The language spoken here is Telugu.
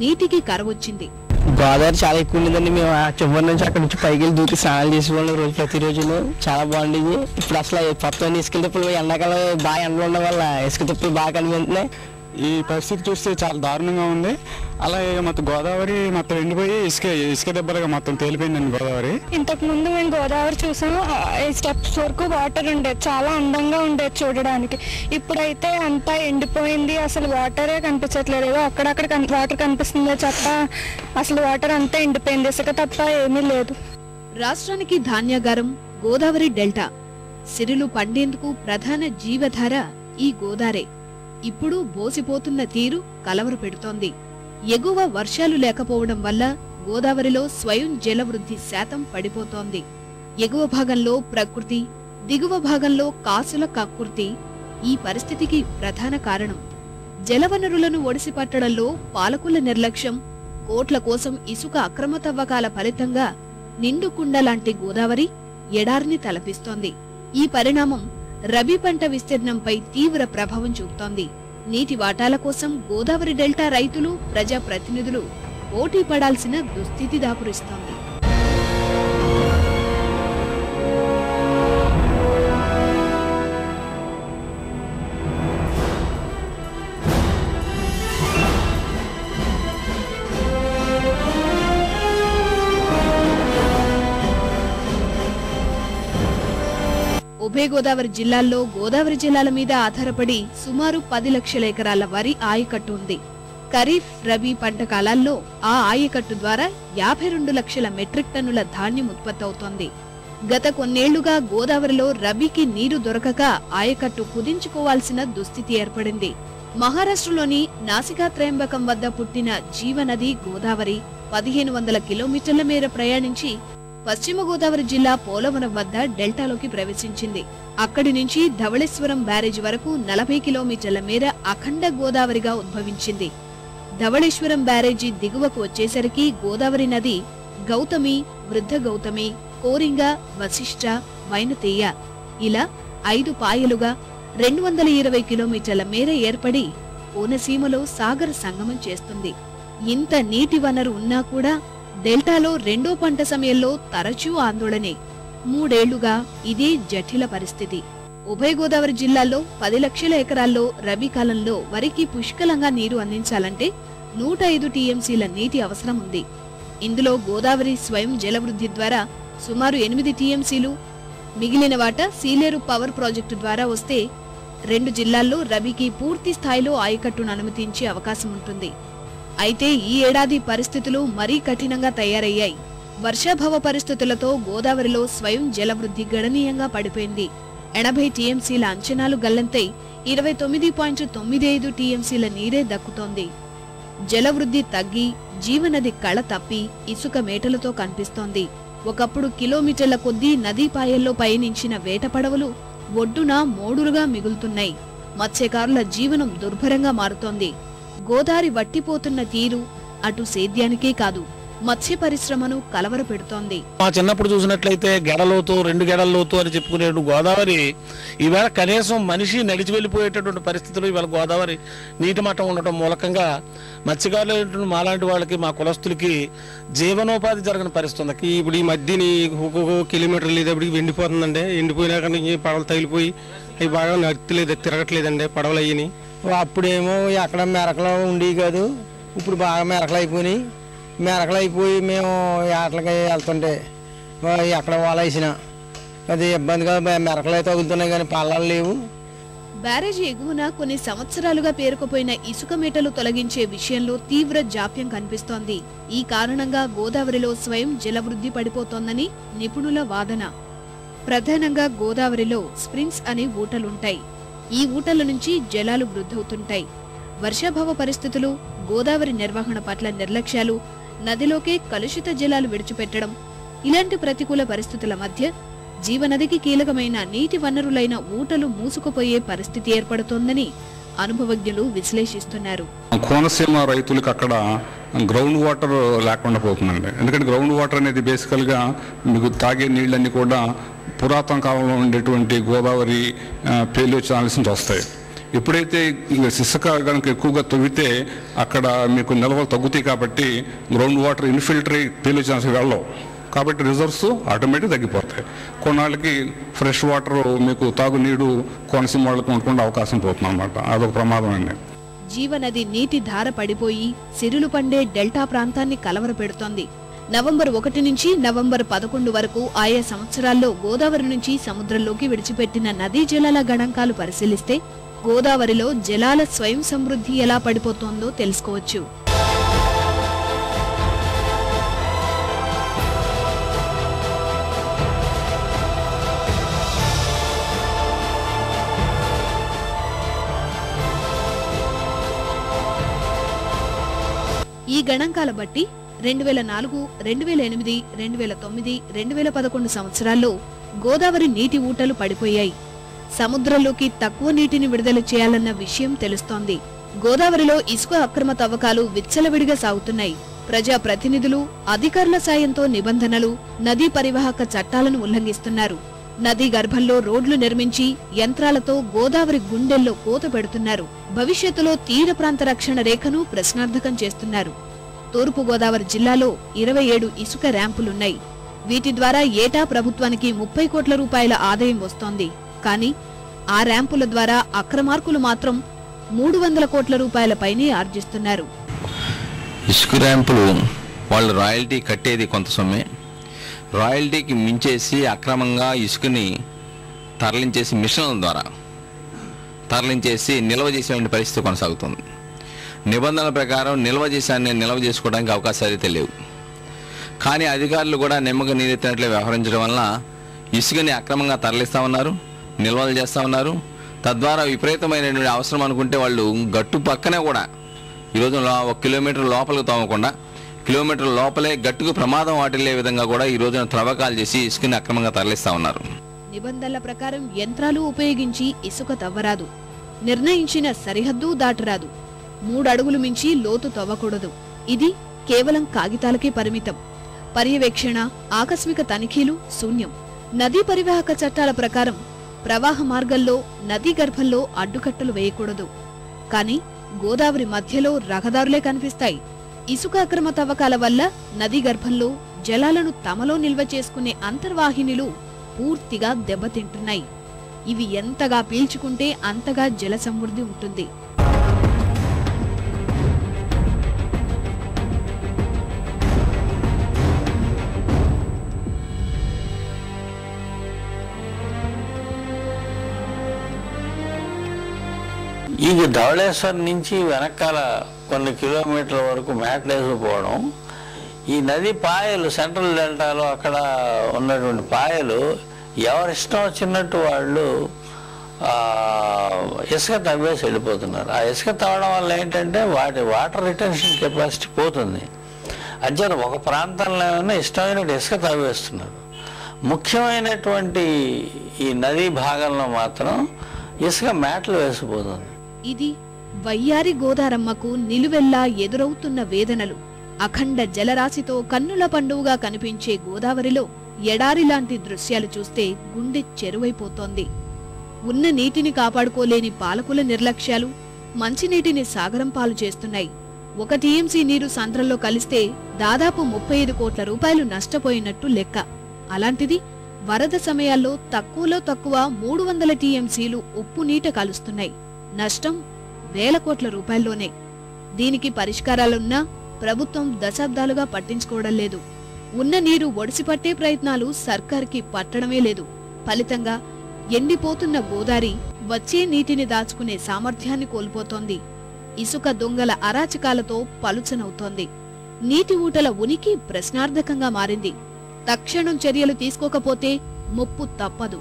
నీటికి కరవొచ్చింది. గోదావరి చాలా ఎక్కువ ఉండేదండి. మేము ఆ చివరి నుంచి అక్కడ నుంచి పైకి వెళ్ళి దూకి స్నానాలు చేసేవాళ్ళం రోజు ప్రతిరోజు చాలా బాగుండేది. ఇప్పుడు అసలు మొత్తం ఇసుక తిప్పులు ఎండాకాలం బాగా ఎండలు ఉండడం వల్ల ఇసుక తిప్పులు బాగా కనిపిస్తున్నాయి. ఈ పరిస్థితి చూస్తే చాలా దారుణంగా ఉంది. అలాగే మొత్తం గోదావరి మొత్తం ఎండిపోయి ఇసుక ఇసుక దెబ్బలుగా మొత్తం తేలిపోయిందండి గోదావరి. ఇంతకు ముందు మేము గోదావరి చూసాము. ఈ స్టెప్స్ వరకు వాటర్ ఉండేది చాలా అందంగా ఉండేది చూడడానికి. ఇప్పుడైతే అంతా ఎండిపోయింది. అసలు వాటరే కనిపించట్లేదు. ఏదో అక్కడక్కడ కన్- వాటర్ కనిపిస్తుందే తప్ప అసలు వాటర్ అంతా ఎండిపోయింది. ఇసుక తప్ప ఏమీ లేదు. రాష్ట్రానికి ధాన్యాగారం గోదావరి డెల్టా. సిరులు పండేందుకు ప్రధాన జీవధార ఈ గోదారే. ఇప్పుడు బోసిపోతున్న తీరు కలవరపెడుతోంది ఎగువ వర్షాలు లేకపోవడం వల్ల గోదావరిలో స్వయం జలవృద్ధి శాతం పడిపోతోంది. ఎగువ భాగంలో ప్రకృతి దిగువ భాగంలో కాసుల కక్కుర్తి ఈ పరిస్థితికి ప్రధాన కారణం. జలవనరులను ఒడిసిపట్టడంలో పాలకుల నిర్లక్ష్యం కోట్ల కోసం ఇసుక అక్రమ తవ్వకాల ఫలితంగా నిండుకుండ లాంటి గోదావరి ఎడారిని తలపిస్తోంది. ఈ పరిణామం రబీ పంట విస్తీర్ణంపై తీవ్ర ప్రభావం చూపుతోంది. నీటి వాటాల కోసం గోదావరి డెల్టా రైతులు ప్రజా ప్రతినిధులు పోటీ పడాల్సిన దుస్థితి దాపురిస్తోంది. ఉభయ గోదావరి జిల్లాల్లో గోదావరి జిల్లాల మీద ఆధారపడి సుమారు పది లక్షల ఎకరాల వరి ఆయకట్టు ఉంది. ఖరీఫ్ రబీ పంట కాలాల్లో ఆ ఆయకట్టు ద్వారా యాభై రెండు లక్షల మెట్రిక్ టన్నుల ధాన్యం ఉత్పత్తి అవుతోంది గత కొన్నేళ్ళుగా గోదావరిలో రబీకి నీరు దొరకక ఆయకట్టు కుదించుకోవాల్సిన దుస్థితి ఏర్పడింది. మహారాష్ట్రలోని నాసికా త్రయంబకం వద్ద పుట్టిన జీవనది గోదావరి. పదిహేను వందల కిలోమీటర్ల మేర ప్రయాణించి పశ్చిమ గోదావరి జిల్లా పోలవరం వద్ద డెల్టాలోకి ప్రవేశించింది. అక్కడి నుంచి ధవళేశ్వరం బ్యారేజ్ వరకు నలభై కిలోమీటర్ల మేర అఖండ గోదావరిగా ఉద్భవించింది. ధవళేశ్వరం బ్యారేజీ దిగువకు వచ్చేసరికి గోదావరి నది గౌతమి వృద్ధ గౌతమి కోరింగ వశిష్ట వైనతేయ ఇలా ఐదు పాయలుగా రెండు వందల ఇరవై కిలోమీటర్ల మేర ఏర్పడి కోనసీమలో సాగర సంగమం చేస్తుంది. ఇంత నీటి వనరు ఉన్నా కూడా డెల్టాలో రెండో పంట సమయంలో తరచూ ఆందోళనే. మూడేళ్ళుగా ఇదే జటిల పరిస్థితి. ఉభయ గోదావరి జిల్లాల్లో పది లక్షల ఎకరాల్లో రబీ కాలంలో వరికి పుష్కలంగా నీరు అందించాలంటే నూట ఐదు టీఎంసీల నీటి అవసరం ఉంది. ఇందులో గోదావరి స్వయం జలవృద్ధి ద్వారా సుమారు ఎనిమిది టీఎంసీలు మిగిలిన వాటా సీలేరు పవర్ ప్రాజెక్టు ద్వారా వస్తే రెండు జిల్లాల్లో రబీకి పూర్తి స్థాయిలో ఆయకట్టును అనుమతించే అవకాశం ఉంటుంది. అయితే ఈ ఏడాది పరిస్థితులు మరీ కఠినంగా తయారయ్యాయి. వర్షాభావ పరిస్థితులతో గోదావరిలో స్వయం జలవృద్ధి గణనీయంగా పడిపోయింది. ఎనభై టీఎంసీల అంచనాలు గల్లంతై ఇరవై తొమ్మిది పాయింట్ తొమ్మిది ఐదు టీఎంసీల నీరే దక్కుతోంది. జలవృద్ధి తగ్గి జీవనది కళ తప్పి ఇసుక మేటలతో కనిపిస్తోంది. ఒకప్పుడు కిలోమీటర్ల కొద్దీ నదీ పాయల్లో పయనించిన వేట పడవలు ఒడ్డున మోడులుగా మిగులుతున్నాయి. మత్స్యకారుల జీవనం దుర్భరంగా మారుతోంది. గోదారి వట్టిపోతున్న తీరు అటు సేద్యానికే కాదు మత్స్య పరిశ్రమను కలవరపెడుతోంది. మా చిన్నప్పుడు చూసినట్లయితే గెడలోతు రెండు గెడల్లోతు అని చెప్పుకునే గోదావరి ఈవేళ కనీసం మనిషి నడిచి వెళ్ళిపోయేటటువంటి పరిస్థితులు ఇవాళ గోదావరి నీటి మట్టం ఉండటం మూలకంగా మత్స్యకారులు మాలాంటి వాళ్ళకి మా కులస్తులకి జీవనోపాధి జరగని పరిస్థితి ఉంది. ఇప్పుడు ఈ మధ్యని ఒక్కొక్క కిలోమీటర్ లేదప్పటికి ఎండిపోతుందండి. ఎండిపోయినాక నుంచి పడవలు తగిలిపోయి అవి బాగా నడతలేదు తిరగట్లేదండి పడవలు అయ్యి అప్పుడేమో ఎక్కడ మెరకలు ఉండేవి కాదు. ఇప్పుడు బాగా మెరకలు అయిపోయినాయి. మెరకలు అయిపోయి మేము ఆటలకి వెళ్తుంటే ఎక్కడ వాళ్ళ అది ఇబ్బందిగా మెరకలే మెరకలు అయితే తగులుతున్నాయి కానీ పల్లాలు లేవు. బ్యారేజీ ఎగువన కొన్ని సంవత్సరాలుగా పేరుకుపోయిన ఇసుక మేటలు తొలగించే విషయంలో తీవ్ర జాప్యం కనిపిస్తోంది. ఈ కారణంగా గోదావరిలో స్వయం జలవృద్ధి పడిపోతోందని నిపుణుల వాదన. ప్రధానంగా గోదావరిలో స్ప్రింగ్స్ అనే ఊటలుంటాయి. ఈ ఊటల నుంచి జలాలు వృద్ధవుతుంటాయి. వర్షాభావ పరిస్థితులు గోదావరి నిర్వహణ పట్ల నిర్లక్ష్యాలు నదిలోకే కలుషిత జలాలు విడిచిపెట్టడం ఇలాంటి ప్రతికూల పరిస్థితుల మధ్య జీవనదికి కీలకమైన నీటి వనరులైన ఊటలు మూసుకుపోయే పరిస్థితి ఏర్పడుతోందని అనుభవజ్ఞులు విశ్లేషిస్తున్నారు. కోనసీమ రైతులకు అక్కడ గ్రౌండ్ వాటర్ లేకుండా పోతుందండి. ఎందుకంటే గ్రౌండ్ వాటర్ అనేది బేసికల్గా మీకు తాగే నీళ్ళన్నీ కూడా పురాతన కాలంలో ఉండేటువంటి గోదావరి పేలు ఛానల్స్ నుంచి వస్తాయి. ఎప్పుడైతే ఇసుక కనుక ఎక్కువగా తవ్వితే అక్కడ మీకు నిల్వలు తగ్గుతాయి కాబట్టి గ్రౌండ్ వాటర్ ఇన్ఫిల్టరీ పేలు ఛానల్స్ వెళ్ళవు. కాబట్టి రిజర్వ్స్ ఆటోమేటిక్ తగ్గిపోతాయి. కొన్నాళ్ళకి ఫ్రెష్ వాటర్ మీకు తాగునీరు కోనసీమ వాళ్ళకి ఉండకుండా అవకాశం పోతుంది అనమాట అదొక ప్రమాదం అండి. జీవనది నీటి ధార పడిపోయి సిరులు పండే డెల్టా ప్రాంతాన్ని కలవరపెడుతోంది. నవంబర్ ఒకటి నుంచి నవంబర్ పదకొండు వరకు ఆయా సంవత్సరాల్లో గోదావరి నుంచి సముద్రంలోకి విడిచిపెట్టిన నదీ జలాల గణాంకాలు పరిశీలిస్తే గోదావరిలో జలాల స్వయం సమృద్ధి ఎలా పడిపోతోందో తెలుసుకోవచ్చు. ఈ గణాంకాల బట్టి రెండు వేల నాలుగు రెండు వేల ఎనిమిది రెండు వేల తొమ్మిది రెండు వేల పదకొండు సంవత్సరాల్లో గోదావరి నీటి ఊటలు పడిపోయాయి. సముద్రంలోకి తక్కువ నీటిని విడుదల చేయాలన్న విషయం తెలుస్తోంది. గోదావరిలో ఇసుక అక్రమ తవ్వకాలు విచ్చలవిడిగా సాగుతున్నాయి. ప్రజా ప్రతినిధులు అధికారుల సాయంతో నిబంధనలు నదీ పరివాహక చట్టాలను ఉల్లంఘిస్తున్నారు. నదీ గర్భంలో రోడ్లు నిర్మించి యంత్రాలతో గోదావరి గుండెల్లో కోత పెడుతున్నారు. భవిష్యత్తులో తీర ప్రాంత రక్షణ రేఖను ప్రశ్నార్థకం చేస్తున్నారు. తూర్పుగోదావరి జిల్లాలో ఇరవై ఏడు ఇసుక ర్యాంపులున్నాయి. వీటి ద్వారా ఏటా ప్రభుత్వానికి ముప్పై కోట్ల రూపాయల ఆదాయం వస్తోంది. కానీ ఆ ర్యాంపుల ద్వారా అక్రమార్కులు మాత్రం మూడు వందల కోట్ల రూపాయల పైనే ఆర్జిస్తున్నారు. ఇసుక ర్యాంపులు వాళ్ళు రాయల్టీ కట్టేది కొంత సొమ్మే. రాయల్టీకి మించేసి అక్రమంగా ఇసుకని తరలించేసి మిషన్ల ద్వారా తరలించేసి నిల్వ చేసేటువంటి పరిస్థితి కొనసాగుతుంది. నిబంధనల ప్రకారం నిల్వ చేశాన్ని నిల్వ చేసుకోవడానికి అవకాశాలు అయితే లేవు. కానీ అధికారులు కూడా నిమ్మక నీరెత్తినట్లే వ్యవహరించడం వలన ఇసుకని అక్రమంగా తరలిస్తా ఉన్నారు నిల్వలు చేస్తూ ఉన్నారు తద్వారా విపరీతమైనటువంటి అవసరం అనుకుంటే వాళ్ళు గట్టు పక్కనే కూడా ఈరోజు ఒక కిలోమీటర్ లోపలికి తోమకుండా కిలోమీటర్ లోపలే గట్టుకు ప్రమాదం వాటిల్లే విధంగా కూడా ఈ రోజున త్రవ్వకాలు చేసి ఇసుకని అక్రమంగా తరలిస్తా ఉన్నారు నిబంధనల ప్రకారం యంత్రాలు ఉపయోగించి ఇసుక తవ్వరాదు. నిర్ణయించిన సరిహద్దు దాటరాదు. మూడడుగులు మించి లోతు తవ్వకూడదు. ఇది కేవలం కాగితాలకే పరిమితం. పర్యవేక్షణ ఆకస్మిక తనిఖీలు శూన్యం. నదీ పరివాహక చట్టాల ప్రకారం ప్రవాహ మార్గంలో నదీ గర్భంలో అడ్డుకట్టలు వేయకూడదు. కాని గోదావరి మధ్యలో రహదారులే కనిపిస్తాయి. ఇసుక అక్రమ తవ్వకాల వల్ల నదీ గర్భంలో జలాలను తమలో నిల్వ చేసుకునే అంతర్వాహినిలు పూర్తిగా దెబ్బతింటున్నాయి. ఇవి ఎంతగా పీల్చుకుంటే అంతగా జల సమృద్ధి ఉంటుంది. ఇది ధవళేశ్వరం నుంచి వెనకాల కొన్ని కిలోమీటర్ల వరకు మేటలేసిపోవడం ఈ నది పాయలు సెంట్రల్ డెల్టాలో అక్కడ ఉన్నటువంటి పాయలు ఎవరిష్టం వచ్చినట్టు వాళ్ళు ఇసుక తవ్వేసి వెళ్ళిపోతున్నారు. ఆ ఇసుక తవ్వడం వల్ల ఏంటంటే వాటి వాటర్ రిటెన్షన్ కెపాసిటీ పోతుంది. అంచేత ఒక ప్రాంతంలో ఏమైనా ఇష్టమైనట్టు ఇసుక తవ్వేస్తున్నారు. ముఖ్యమైనటువంటి ఈ నదీ భాగంలో మాత్రం ఇసుక మేటలు వేసిపోతుంది. ఇది వయ్యారి గోదారమ్మకు నిలువెల్లా ఎదురవుతున్న వేదనలు. అఖండ జలరాశితో కన్నుల పండువుగా కనిపించే గోదావరిలో ఎడారి లాంటి దృశ్యాలు చూస్తే గుండె చెరువైపోతోంది. ఉన్న నీటిని కాపాడుకోలేని పాలకుల నిర్లక్ష్యాలు మంచినీటిని సాగరం పాలు చేస్తున్నాయి. ఒక టీఎంసీ నీరు సంద్రంలో కలిస్తే దాదాపు ముప్పై ఐదు కోట్ల రూపాయలు నష్టపోయినట్టు లెక్క. అలాంటిది వరద సమయాల్లో తక్కువలో తక్కువ మూడు వందల టీఎంసీలు ఉప్పు నీట కలుస్తున్నాయి. నష్టం వేల కోట్ల రూపాయల్లోనే. దీనికి పరిష్కారాలున్నా ప్రభుత్వం దశాబ్దాలుగా పట్టించుకోవడం లేదు. ఉన్న నీరు ఒడిసిపట్టే ప్రయత్నాలు సర్కార్కి పట్టడమే లేదు. ఫలితంగా ఎండిపోతున్న గోదారి వచ్చే నీటిని దాచుకునే సామర్థ్యాన్ని కోల్పోతోంది. ఇసుక దొంగల అరాచకాలతో పలుచనవుతోంది. నీటి ఊటల ఉనికి ప్రశ్నార్థకంగా మారింది. తక్షణం చర్యలు తీసుకోకపోతే ముప్పు తప్పదు.